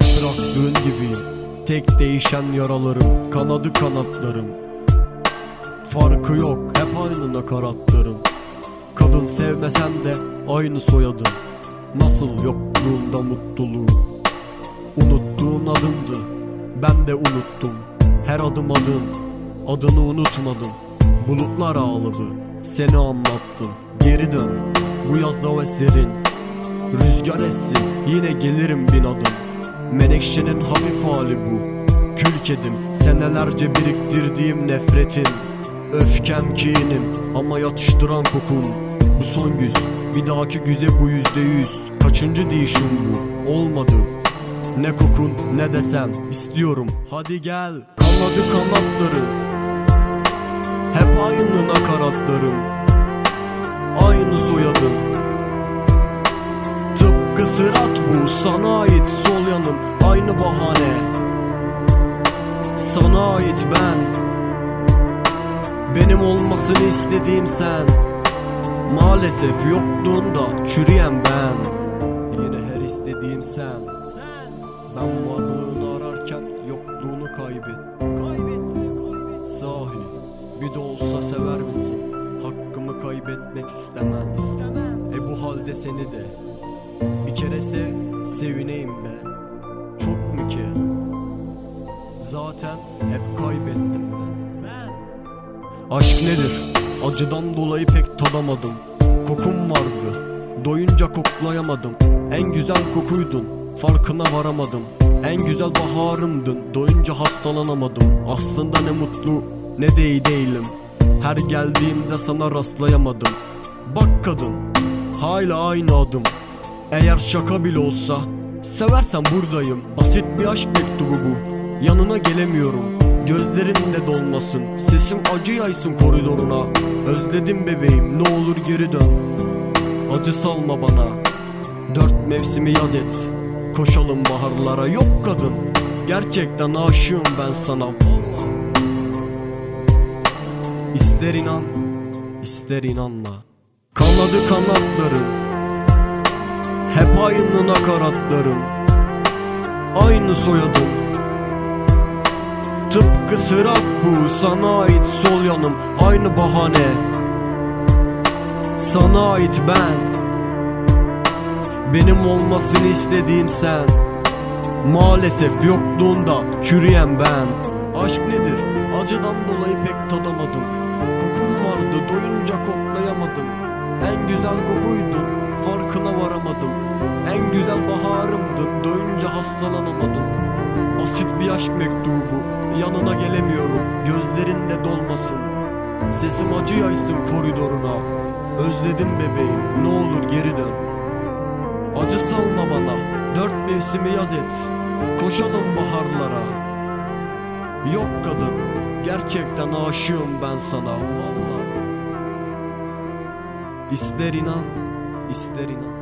Bıraktığın gibiyim Tek değişen yaralarım Kanadı kanatlarım. Farkı yok hep aynı nakaratlarım. Kadın sevmesen de aynı soyadım. Nasıl yokluğunda mutluluğu Unuttuğun adımdı Ben de unuttum. Her adım adım Adını unutmadım Bulutlar ağladı Seni anlattım. Geri dön Bu yaz hava serin. Rüzgar essin Yine gelirim bin adım. Menekşenin hafif hali bu. Kül kedim Senelerce biriktirdiğim nefretin. Öfkem kinim Ama yatıştıran kokun Bu son güz Bir dahaki güze bu yüzde yüz. Kaçıncı değişim bu? Olmadı. Ne kokun ne desem istiyorum. Hadi gel Kanadı kanatları aynı bahane. Sana ait ben. Benim olmasını istediğim sen. Maalesef yokluğunda çürüyen ben. Yine her istediğim sen. Ben varlığını ararken yokluğunu kaybet Kaybettim. Sahi bir de olsa sever misin? Hakkımı kaybetmek istemem. İstemem E bu halde seni de bir kere sev, sevineyim ben. Zaten hep kaybettim ben. Ben. Aşk nedir? Acıdan dolayı pek tadamadım. Kokun vardı. Doyunca koklayamadım. En güzel kokuydun. Farkına varamadım. En güzel baharımdın. Doyunca hastalanamadım. Aslında ne mutlu ne de iyi değilim. Her geldiğimde sana rastlayamadım. Bak kadın, hala aynı adım. Eğer şaka bile olsa Seversen buradayım Basit bir aşk mektubu bu Yanına gelemiyorum Gözlerin de dolmasın. Sesim acı yaysın koridoruna. Özledim bebeğim ne olur geri dön. Acı salma bana. Dört mevsimi yaz et. Koşalım baharlara. Yok kadın Gerçekten aşığım ben sana. İster inan ister inanma. Kanadı kanatları. Hep aynı nakaratlarım. Aynı soyadım Tıpkı sırat bu sana ait sol yanım Aynı bahane. Sana ait ben. Benim olmasını istediğim sen. Maalesef yokluğunda çürüyen ben. Aşk nedir? Acıdan dolayı pek tadamadım. Kokun vardı doyunca koklayamadım. En güzel kokuydun farkına varamadım. En güzel baharımdın doyunca hastalanamadım. Basit bir aşk mektubu bu Yanına gelemiyorum gözlerinde dolmasın. Sesim acı yaysın koridoruna. Özledim bebeğim ne olur geri dön. Acı salma bana dört mevsimi yaz et. Koşalım baharlara. Yok kadın gerçekten aşığım ben sana vallahi. İster inan ister inan